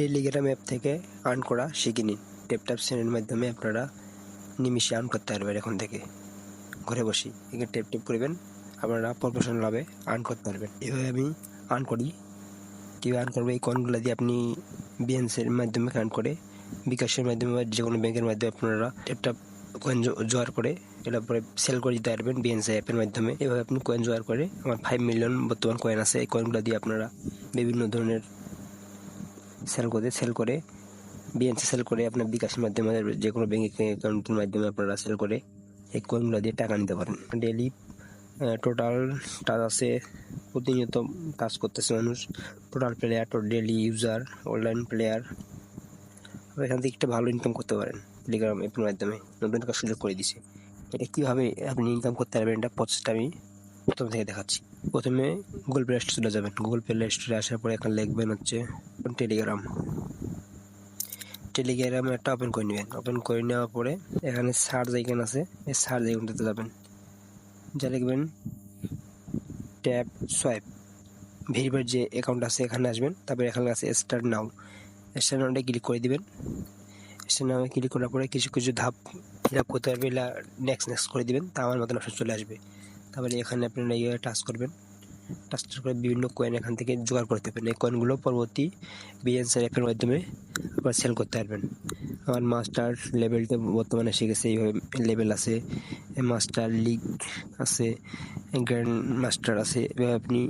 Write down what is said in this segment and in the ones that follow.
Telegram app থেকে earn করা শিখে নিন। ট্যাপট্যাপ শ্রেণির মাধ্যমে আপনারা নিমিশে আর্ন করতে পারবেন এখন থেকে। ঘরে বসে এখানে ট্যাপ ট্যাপ করবেন, আপনারা প্রফেশনালভাবে আর্ন করতে পারবেন। এভাবে আমি আর্ন করি। কীভাবে আর্ন করব, এই কয়েনগুলো দিয়ে আপনি বিএনসির মাধ্যমে আর্ন করে, বিকাশের মাধ্যমে বা যে কোনো ব্যাংকের মাধ্যমে আপনারা ট্যাপট্যাপ কয়েন জোগাড় করে, এটা পরে সেল করে দিতে পারবেন বিএনসি অ্যাপের মাধ্যমে। এভাবে আপনি কয়েন জোয়ার করে, আমার ফাইভ মিলিয়ন বর্তমান কয়েন আছে। এই কয়েনগুলো দিয়ে আপনারা বিভিন্ন ধরনের সেল করে সেল করে বিএনসি সেল করে, আপনার বিকাশের মাধ্যমে যে কোনো ব্যাঙ্ক অ্যাকাউন্টের মাধ্যমে আপনারা সেল করে এই কয়েনগুলো দিয়ে টাকা নিতে পারেন। ডেলি টোটাল টাচ আছে, প্রতিনিয়ত কাজ করতেছে মানুষ। Total player to daily user online player এখান থেকে একটা ভালো ইনকাম করতে পারেন টেলিগ্রাম অ্যাপের মাধ্যমে। নতুন কাজ সুযোগ করে দিছে। এটা কীভাবে আপনি ইনকাম করতে পারবেন, এটা প্রসেসটা আমি প্রথম থেকে দেখাচ্ছি। প্রথমে গুগল প্লে স্টোরে চলে যাবেন। গুগল প্লে স্টোরে আসার পরে এখানে লিখবেন হচ্ছে টেলিগ্রাম টেলিগ্রাম একটা ওপেন করে নেবেন। ওপেন করে নেওয়ার পরে এখানে সার্চ আইকন আছে। এই সার্চ আইকনটাতে যাবেন। যা লিখবেন ট্যাপ সোয়াইপ ভেরিফাইড যে অ্যাকাউন্ট আছে এখানে আসবেন। তারপরে এখানে আছে স্টার্ট নাও স্টার্ট নাওটা ক্লিক করে দিবেন। স্টার্ট নাও ক্লিক করার পরে কিছু কিছু ধাপ ফিল আপ করতে পারবে নেক্সট নেক্সট করে দিবেন। তা আমার মতন অপশন চলে আসবে। তারপরে এখানে আপনারা ইয়ে টাচ করবেন। টাচ করে বিভিন্ন কয়েন এখান থেকে জোগাড় করতে পারবেন। এই কয়েনগুলো পরবর্তী বিএনসিআর অ্যাপের মাধ্যমে আপনারা সেল করতে পারবেন। আমার মাস্টার লেভেলটা বর্তমানে শিখেছে এইভাবে লেভেল আছে মাস্টার লিগ আছে গ্র্যান্ড মাস্টার আছে, এভাবে আপনি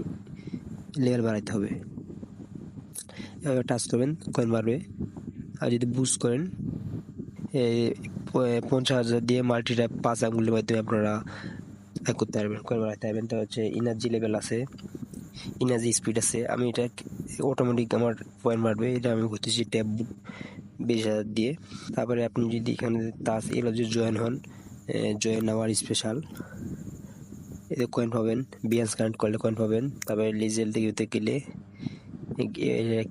লেভেল বাড়াইতে হবে। এভাবে টাচ করবেন কয়েন বাড়বে। আর যদি বুস্ট করেন পঞ্চাশ হাজার দিয়ে মাল্টিটা পাঁচ আঙুলের মাধ্যমে আপনারা করতে পারবেন কয়েন বাড়াইতে পারবেন। তো হচ্ছে এনার্জি লেভেল আছে এনার্জি স্পিড আছে। আমি এটা অটোমেটিক আমার পয়েন্ট বাড়বে, এটা আমি করতেছি ট্যাব বিশ হাজার দিয়ে। তারপরে আপনি যদি এখানে তাস এলো যে জয়েন হন জয়েন আওয়ার স্পেশাল এতে কয়েন পাবেন বিয়ান্স কানেক্ট করলে কয়েন পাবেন। তারপরে লিজেল থেকে গেলে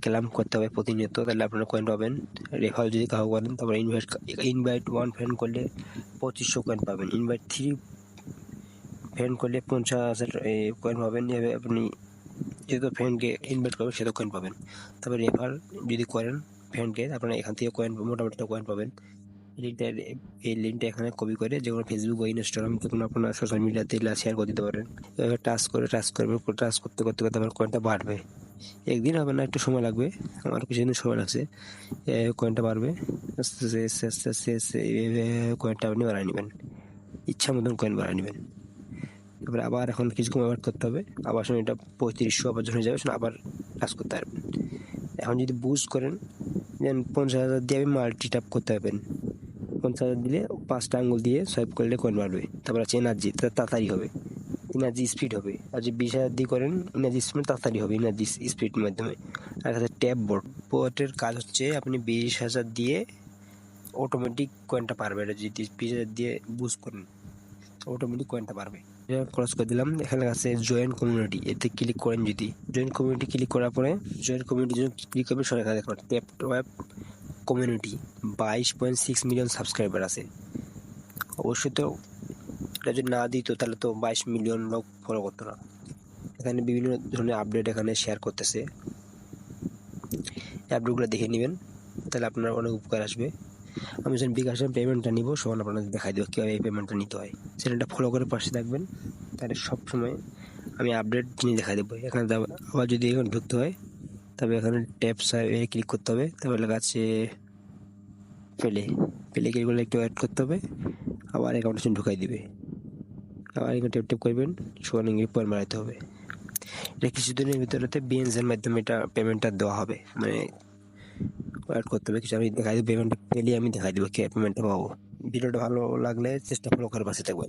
ক্লাম করতে হবে প্রতিনিয়ত, তাহলে আপনারা কয়েন পাবেন। রেফার যদি কাউ করেন তারপরে ইনভাইট ইনভাইট ওয়ান ফ্রেন্ড করলে পঁচিশশো কয়েন পাবেন। ইনভাইট থ্রি ফ্রেন্ড করলে পঞ্চাশ হাজার কয়েন পাবেন এভাবে আপনি যেহেতু ফ্রেন্ডকে ইনভাইট করবেন সেটা কয়েন পাবেন। তারপরে রেফার যদি করেন ফ্রেন্ডকে আপনারা এখান থেকে কয়েন মোটামুটি কয়েন পাবেন। লিঙ্কটা এই লিঙ্কটা এখানে কপি করে যে কোনো ফেসবুক বা ইনস্টাগ্রাম যে কোনো আপনার সোশ্যাল মিডিয়াতে শেয়ার করে দিতে পারেন। এভাবে টাচ করে টাচ করবে টাচ করতে করতে করতে আমার কয়েনটা বাড়বে। একদিন হবে না, একটু সময় লাগবে, আমার কিছুদিন সময় লাগছে। কয়েনটা বাড়বে, আস্তে আস্তে আস্তে আস্তে আস্তে কয়েনটা আপনি বাড়ায় নেবেন। ইচ্ছা মতন কয়েন বাড়ায় নেবেন। তারপরে আবার এখন কিছুক্ষণ ব্যবহার করতে হবে। আবার সময় এটা পঁয়ত্রিশশো আবার যখন যাবে শুনে আবার কাজ করতে পারবেন। এখন যদি বুস্ট করেন দেন পঞ্চাশ হাজার দিয়ে আপনি মাল্টি ট্যাপ করতে পারবেন। পঞ্চাশ হাজার দিলে পাঁচটা আঙুল দিয়ে সোয়াইপ করলে কয়েন বাড়বে। তারপর আছে এনার্জি তাড়াতাড়ি হবে। এনার্জি স্পিড হবে। আর যদি বিশ হাজার দিয়ে করেন এনার্জি স্পিড তাড়াতাড়ি হবে এনার্জি স্পিডের মাধ্যমে। আর আছে ট্যাপ বোর্ড বোর্ডের কাজ হচ্ছে আপনি বিশ হাজার দিয়ে অটোমেটিক কয়েনটা পারবে এটা যদি বিশ হাজার দিয়ে বুস্ট করেন অটোমেটিক কয়েনটা পারবে। ক্রস করে দিলাম। এখানে আছে জয়েন্ট কমিউনিটি এতে ক্লিক করেন যদি। জয়েন্ট কমিউনিটি ক্লিক করার পরে জয়েন্ট কমিউনিটি জন্য ক্লিক করবেন। এখানে দেখবেন ট্যাপ ওয়েব কমিউনিটি বাইশ পয়েন্ট সিক্স মিলিয়ন সাবস্ক্রাইবার আছে। অবশ্যই তো এটা যদি না দিত তাহলে তো বাইশ মিলিয়ন লোক ফলো করতো না। এখানে বিভিন্ন ধরনের আপডেট এখানে শেয়ার করতেছে। আপডেটগুলো দেখে নেবেন। তাহলে আপনার অনেক উপকার আসবে। আমি যখন বিকাশের পেমেন্টটা নিব সমান আপনাদের দেখাই দেবো, কীভাবে এই পেমেন্টটা নিতে হয়। চ্যানেলটা ফলো করে পাশে থাকবেন, তাহলে সবসময় আমি আপডেট জিনিস দেখা দেবো। এখানে আবার যদি এখানে ঢুকতে হয়, তবে এখানে ট্যাপ ক্লিক করতে হবে, তারপরে আছে পেলে পেলে ক্লিক করলে একটু অ্যাড করতে হবে, আবার অ্যাকাউন্টে ঢুকাই দিবে। আবার এখানে টেপ টেপ করবেন ইংরেজি পয়েন্ট বাড়াইতে হবে। এটা কিছুদিনের ভিতরেতে বিএনসের মাধ্যমে এটা পেমেন্টটা দেওয়া হবে। মানে অ্যাড করতে হবে, কিছু আমি দেখাই দেবো পেমেন্ট পেলে আমি দেখাই দেবো, কে পেমেন্টটা পাবো। ভিডিওটা ভালো লাগলে চেষ্টা ফলো করে পাশে থাকবেন।